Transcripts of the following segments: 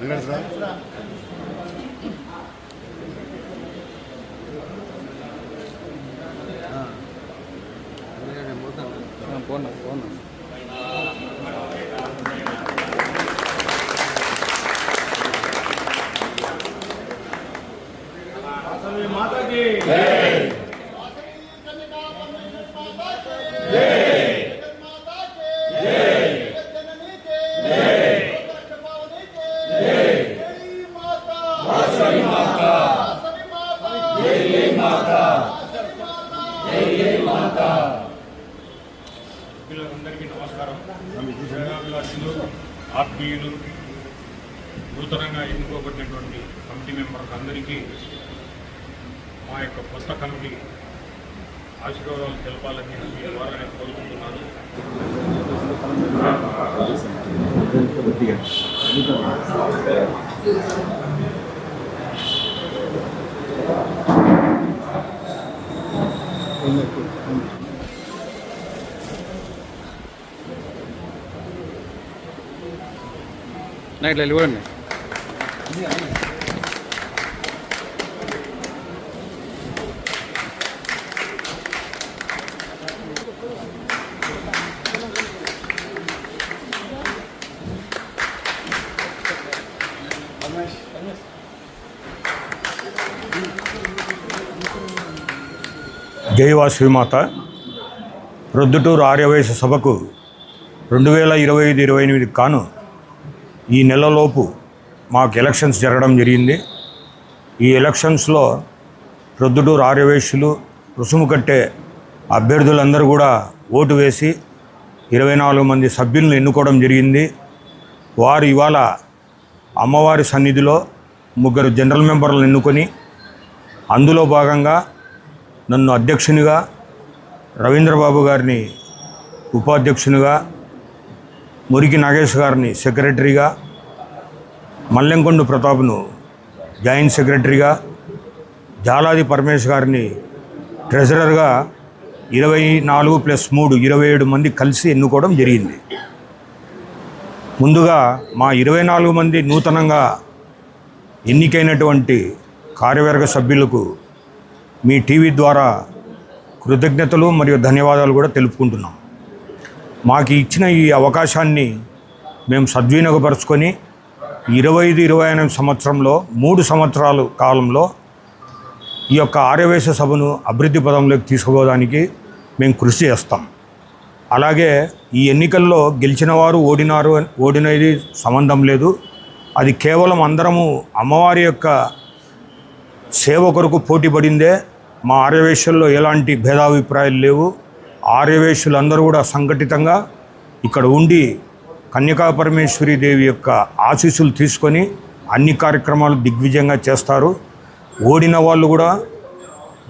వెంకటేశ్వర పోనా పోనా శ్రేయాభిలాషులు ఆత్మీయులు నూతనంగా ఎన్నుకోబడినటువంటి కమిటీ మెంబర్స్ అందరికీ మా యొక్క కొత్త కమిటీ ఆశీర్వాదాలు తెలపాలని మీ ద్వారా నేను కోరుకుంటున్నాను. నా ఇట్లా వెళ్ళిపోండి జయవాసవిమాత ప్రొద్దుటూరు ఆర్యవయస సభకు రెండు వేల ఇరవై ఐదు ఇరవై ఎనిమిది కాను ఈ నెలలోపు మాకు ఎలక్షన్స్ జరగడం జరిగింది. ఈ ఎలక్షన్స్లో ప్రొద్దుటూరు ఆర్యవేశులు రుసుము కట్టే అభ్యర్థులందరూ కూడా ఓటు వేసి ఇరవై నాలుగు మంది సభ్యులను ఎన్నుకోవడం జరిగింది. వారు ఇవాళ అమ్మవారి సన్నిధిలో ముగ్గురు జనరల్ మెంబర్లను ఎన్నుకొని అందులో భాగంగా నన్ను అధ్యక్షునిగా రవీంద్రబాబు గారిని ఉపాధ్యక్షునిగా మురికి నాగేష్ గారిని సెక్రటరీగా మల్లెంకొండ ప్రతాప్ను జాయింట్ సెక్రటరీగా జాలాది పరమేష్ గారిని ట్రెజరర్గా ఇరవై నాలుగు ప్లస్ మూడు ఇరవై ఏడు మంది కలిసి ఎన్నుకోవడం జరిగింది. ముందుగా మా ఇరవై నాలుగు మంది నూతనంగా ఎన్నికైనటువంటి కార్యవర్గ సభ్యులకు మీ టీవీ ద్వారా కృతజ్ఞతలు మరియు ధన్యవాదాలు కూడా తెలుపుకుంటున్నాం. మాకు ఇచ్చిన ఈ అవకాశాన్ని మేము సద్వినియోగపరుచుకొని ఇరవై ఐదు ఇరవై ఎనిమిది సంవత్సరంలో మూడు సంవత్సరాలు కాలంలో ఈ యొక్క ఆర్యవేశ సభను అభివృద్ధి పదంలోకి తీసుకుపోవడానికి మేము కృషి చేస్తాం. అలాగే ఈ ఎన్నికల్లో గెలిచిన వారు ఓడినారు ఓడినది సంబంధం లేదు. అది కేవలం అందరము అమ్మవారి యొక్క సేవ కొరకు పోటీ పడిందే మా ఆర్యవేశంలో ఎలాంటి భేదాభిప్రాయాలు లేవు. ఆర్యవేశ్యులందరూ కూడా సంఘటితంగా ఇక్కడ ఉండి కన్యకా పరమేశ్వరి దేవి యొక్క ఆశీస్సులు తీసుకొని అన్ని కార్యక్రమాలు దిగ్విజయంగా చేస్తారు. ఓడిన వాళ్ళు కూడా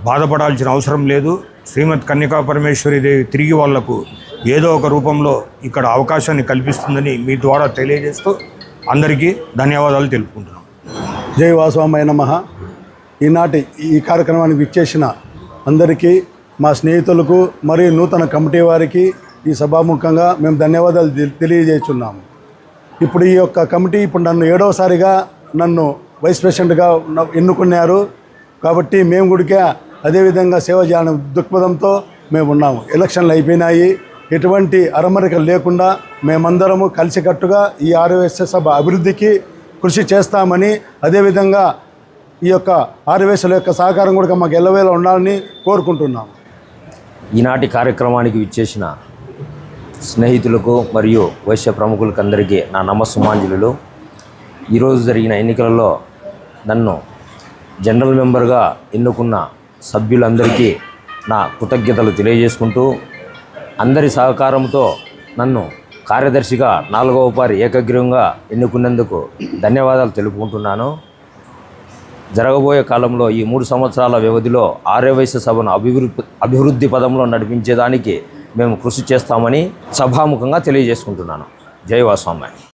బాధపడాల్సిన అవసరం లేదు. శ్రీమద్ కన్యకా పరమేశ్వరి దేవి తిరిగి వాళ్ళకు ఏదో ఒక రూపంలో ఇక్కడ అవకాశాన్ని కల్పిస్తుందని మీ ద్వారా తెలియజేస్తూ అందరికీ ధన్యవాదాలు తెలుపుకుంటున్నాం. జై వాసవామయ నమ. ఈనాటి ఈ కార్యక్రమానికి విచ్చేసిన అందరికీ మా స్నేహితులకు మరియు నూతన కమిటీ వారికి ఈ సభాముఖంగా మేము ధన్యవాదాలు తెలియజేస్తున్నాము. ఇప్పుడు ఈ యొక్క కమిటీ ఇప్పుడు నన్ను ఏడవసారిగా నన్ను వైస్ ప్రెసిడెంట్గా ఎన్నుకున్నారు. కాబట్టి మేము కూడా అదేవిధంగా సేవ చేయాలని దృక్పథంతో మేము ఉన్నాము. ఎలక్షన్లు అయిపోయినాయి. ఎటువంటి అరమరికలు లేకుండా మేమందరము కలిసికట్టుగా ఈ ఆర్యవేశ సభ అభివృద్ధికి కృషి చేస్తామని అదేవిధంగా ఈ యొక్క ఆర్యవేశల యొక్క సహకారం కూడా మాకు ఎల్లవేళ ఉండాలని కోరుకుంటున్నాము. ఈనాటి కార్యక్రమానికి విచ్చేసిన స్నేహితులకు మరియు వైశ్య ప్రముఖులకు అందరికీ నా నమస్సుమాంజులు ఈరోజు జరిగిన ఎన్నికలలో నన్ను జనరల్ మెంబర్గా ఎన్నుకున్న సభ్యులందరికీ నా కృతజ్ఞతలు తెలియజేసుకుంటూ అందరి సహకారంతో నన్ను కార్యదర్శిగా నాలుగవ పారి ఏకగ్రీవంగా ఎన్నుకున్నందుకు ధన్యవాదాలు తెలుపుకుంటున్నాను. జరగబోయే కాలంలో ఈ మూడు సంవత్సరాల వ్యవధిలో ఆర్యవైశ్య సభను అభివృద్ధి అభివృద్ధి పదంలో నడిపించేదానికి మేము కృషి చేస్తామని సభాముఖంగా తెలియజేసుకుంటున్నాను. జై వాస్వామి